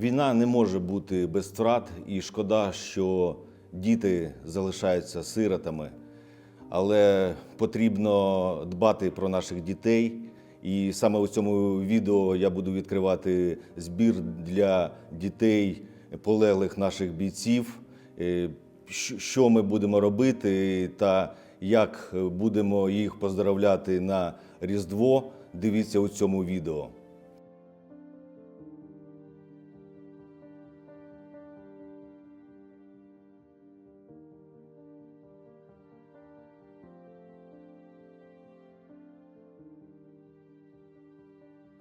Війна не може бути без втрат, і шкода, що діти залишаються сиротами, але потрібно дбати про наших дітей. І саме у цьому відео я буду відкривати збір для дітей полеглих наших бійців. Е, Що ми будемо робити та як будемо їх поздравляти на Різдво. Дивіться у цьому відео.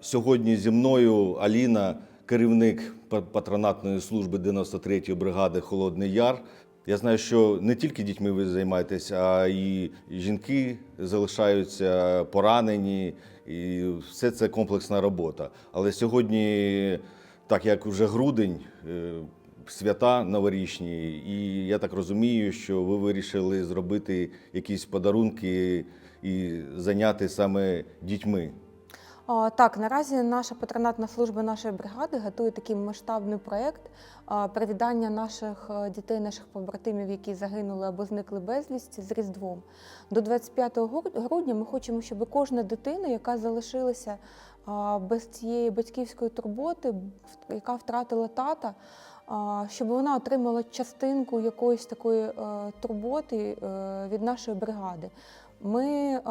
Сьогодні зі мною Аліна, керівник патронатної служби 93-ї бригади Холодний Яр. Я знаю, що не тільки дітьми ви займаєтесь, а і жінки залишаються поранені, і все це комплексна робота. Але сьогодні, так як вже грудень, е, свята новорічні, і я так розумію, що ви вирішили зробити якісь подарунки і зайняти саме дітьми. Так, наразі наша патронатна служба нашої бригади готує такий масштабний проєкт привідання наших е, дітей, наших побратимів, які загинули або зникли безвісті з Різдвом. До 25 гру- грудня ми хочемо, щоб кожна дитина, яка залишилася без цієї батьківської турботи, яка втратила тата, щоб вона отримала частинку якоїсь такої е, турботи е, від нашої бригади. Ми е,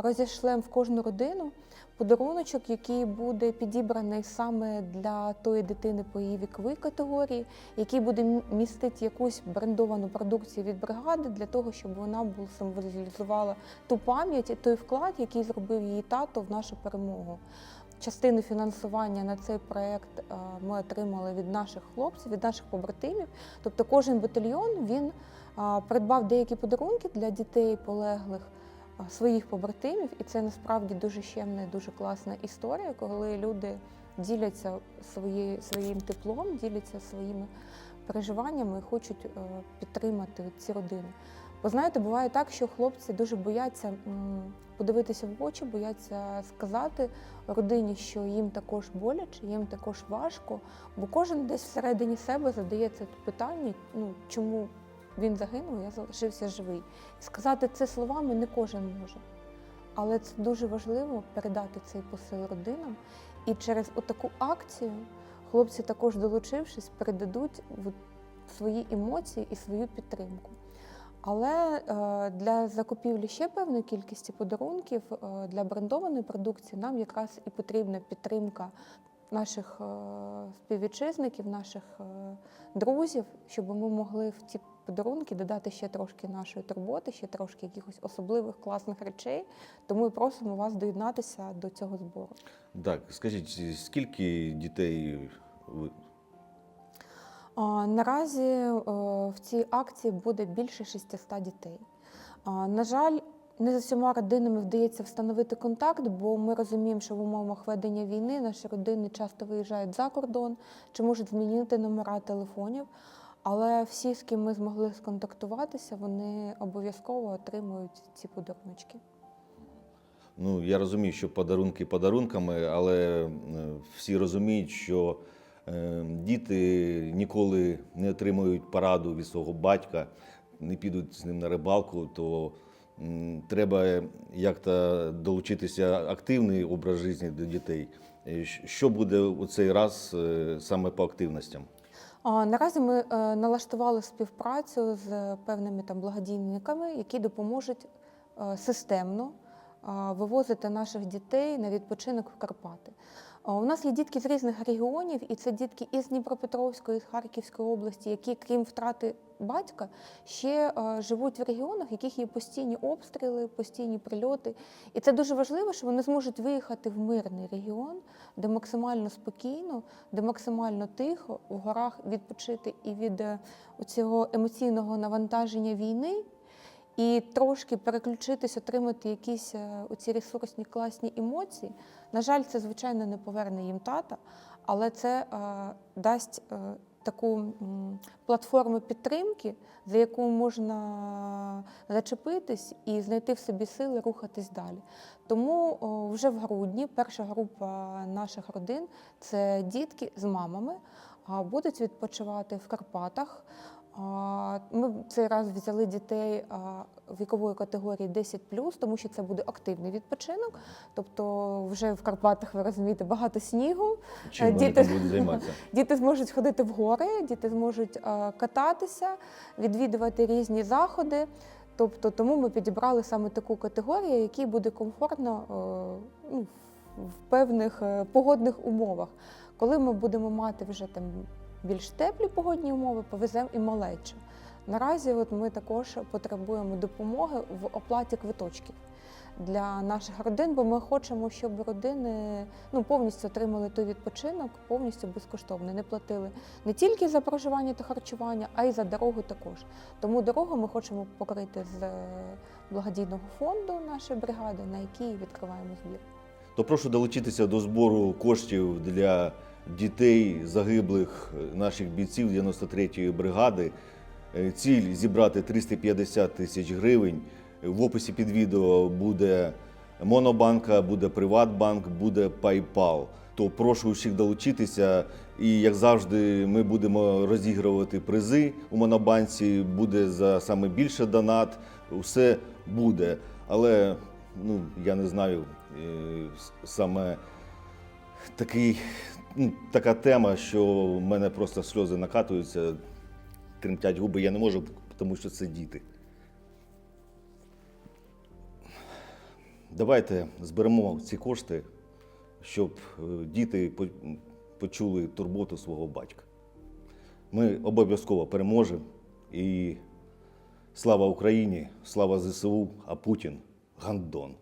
розійшлемо в кожну родину подаруночок, який буде підібраний саме для тої дитини по її віковій категорії, який буде містити якусь брендовану продукцію від бригади для того, щоб вона символізувала ту пам'ять і той вклад, який зробив її тато в нашу перемогу. Частину фінансування на цей проект е, ми отримали від наших хлопців, від наших побратимів. Тобто кожен батальйон він е, придбав деякі подарунки для дітей полеглих своїх побратимів, і це насправді дуже щемна і дуже класна історія, коли люди діляться своє, своїм теплом, діляться своїми переживаннями і хочуть е, підтримати ці родини. Бо знаєте, буває так, що хлопці дуже бояться подивитися в очі, бояться сказати родині, що їм також боляче, їм також важко, бо кожен десь всередині себе задає це питання, ну чому він загинув, я залишився живий. І сказати це словами не кожен може. Але це дуже важливо передати цей посил родинам. І через отаку акцію хлопці, також долучившись, передадуть свої емоції і свою підтримку. Але е, для закупівлі ще певної кількості подарунків е, для брендованої продукції нам якраз і потрібна підтримка наших е, співвітчизників, наших друзів, щоб ми могли в ці подарунки додати ще трошки нашої турботи, ще трошки якихось особливих класних речей. Тому і просимо вас доєднатися до цього збору. Так, скажіть, скільки дітей Наразі е, в цій акції буде більше 600 дітей. На жаль, не з усіма родинами вдається встановити контакт, бо ми розуміємо, що в умовах ведення війни наші родини часто виїжджають за кордон чи можуть змінити номера телефонів. Але всі, з ким ми змогли сконтактуватися, вони обов'язково отримують ці подаруночки. Ну, я розумію, що подарунки подарунками, але е, всі розуміють, що діти ніколи не отримують пораду від свого батька, не підуть з ним на рибалку, то треба як-то долучитися активний образ життя до дітей. Е, Що буде у цей раз е, саме по активностям? Наразі ми е, налаштували співпрацю з певними там благодійниками, які допоможуть системно вивозити наших дітей на відпочинок в Карпати. У нас є дітки з різних регіонів, і це дітки із Дніпропетровської, з Харківської області, які, крім втрати батька, ще е, живуть в регіонах, в яких є постійні обстріли, постійні прильоти. І це дуже важливо, що вони зможуть виїхати в мирний регіон, де максимально спокійно, де максимально тихо в горах відпочити і від е, цього емоційного навантаження війни, і трошки переключитись, отримати якісь е, оці ресурсні класні емоції. На жаль, це звичайно не поверне їм тата, але це е, дасть е, таку платформу підтримки, за яку можна зачепитись і знайти в собі сили рухатись далі. Тому вже в грудні перша група наших родин це дітки з мамами. будуть відпочивати в Карпатах. Ми цей раз взяли дітей вікової категорії 10 тому що це буде активний відпочинок. Тобто, вже в Карпатах ви розумієте багато снігу. Чим діти- будуть займатися? Діти зможуть ходити в гори, діти зможуть кататися, відвідувати різні заходи. Тобто, тому ми підібрали саме таку категорію, якій буде комфортно ну, в певних е, погодних умовах. Коли ми будемо мати вже там більш теплі погодні умови, повеземо і малечу. Наразі от ми також потребуємо допомоги в оплаті квиточків для наших родин, бо ми хочемо, щоб родини ну, повністю отримали той відпочинок, повністю безкоштовно, не платили не тільки за проживання та харчування, а й за дорогу також. Тому дорогу ми хочемо покрити з благодійного фонду нашої бригади, на який відкриваємо збір. То прошу долучитися до збору коштів для дітей загиблих наших бійців 93-ї бригади. Е, Ціль зібрати 350 тисяч гривень. В описі під відео буде Монобанка, буде Приватбанк, буде PayPal. То прошу всіх долучитися. І як завжди, ми будемо розігрувати призи у Монобанці. Буде за саме більше донат. Все буде. Але ну я не знаю саме такий, ну, така тема, що в мене просто сльози накатуються, тремтять губи. Я не можу, тому що це діти. Давайте зберемо ці кошти, щоб е, діти почули турботу свого батька. Ми обов'язково переможемо. І слава Україні, слава ЗСУ, а Путін гандон.